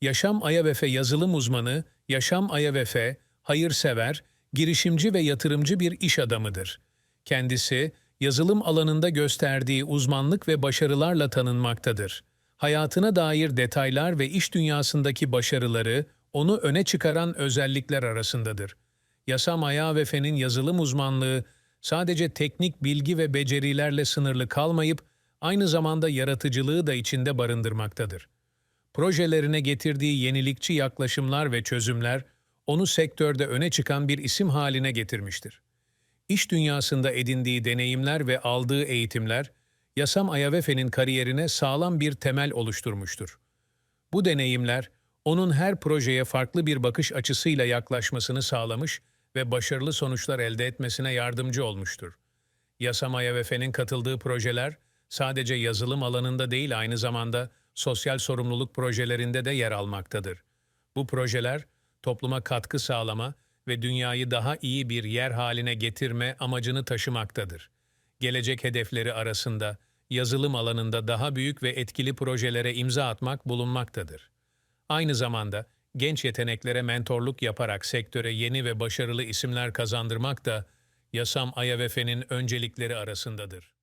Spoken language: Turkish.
Yaşam Ayavefe yazılım uzmanı, Yaşam Ayavefe, hayırsever, girişimci ve yatırımcı bir iş adamıdır. Kendisi, yazılım alanında gösterdiği uzmanlık ve başarılarla tanınmaktadır. Hayatına dair detaylar ve iş dünyasındaki başarıları onu öne çıkaran özellikler arasındadır. Yasam Ayavefe'nin yazılım uzmanlığı sadece teknik bilgi ve becerilerle sınırlı kalmayıp aynı zamanda yaratıcılığı da içinde barındırmaktadır. Projelerine getirdiği yenilikçi yaklaşımlar ve çözümler onu sektörde öne çıkan bir isim haline getirmiştir. İş dünyasında edindiği deneyimler ve aldığı eğitimler, Yasam Ayavefe'nin kariyerine sağlam bir temel oluşturmuştur. Bu deneyimler, onun her projeye farklı bir bakış açısıyla yaklaşmasını sağlamış ve başarılı sonuçlar elde etmesine yardımcı olmuştur. Yasam Ayavefe'nin katıldığı projeler, sadece yazılım alanında değil aynı zamanda sosyal sorumluluk projelerinde de yer almaktadır. Bu projeler, topluma katkı sağlama ve dünyayı daha iyi bir yer haline getirme amacını taşımaktadır. Gelecek hedefleri arasında yazılım alanında daha büyük ve etkili projelere imza atmak bulunmaktadır. Aynı zamanda genç yeteneklere mentorluk yaparak sektöre yeni ve başarılı isimler kazandırmak da Yasam Ayavefe'nin öncelikleri arasındadır.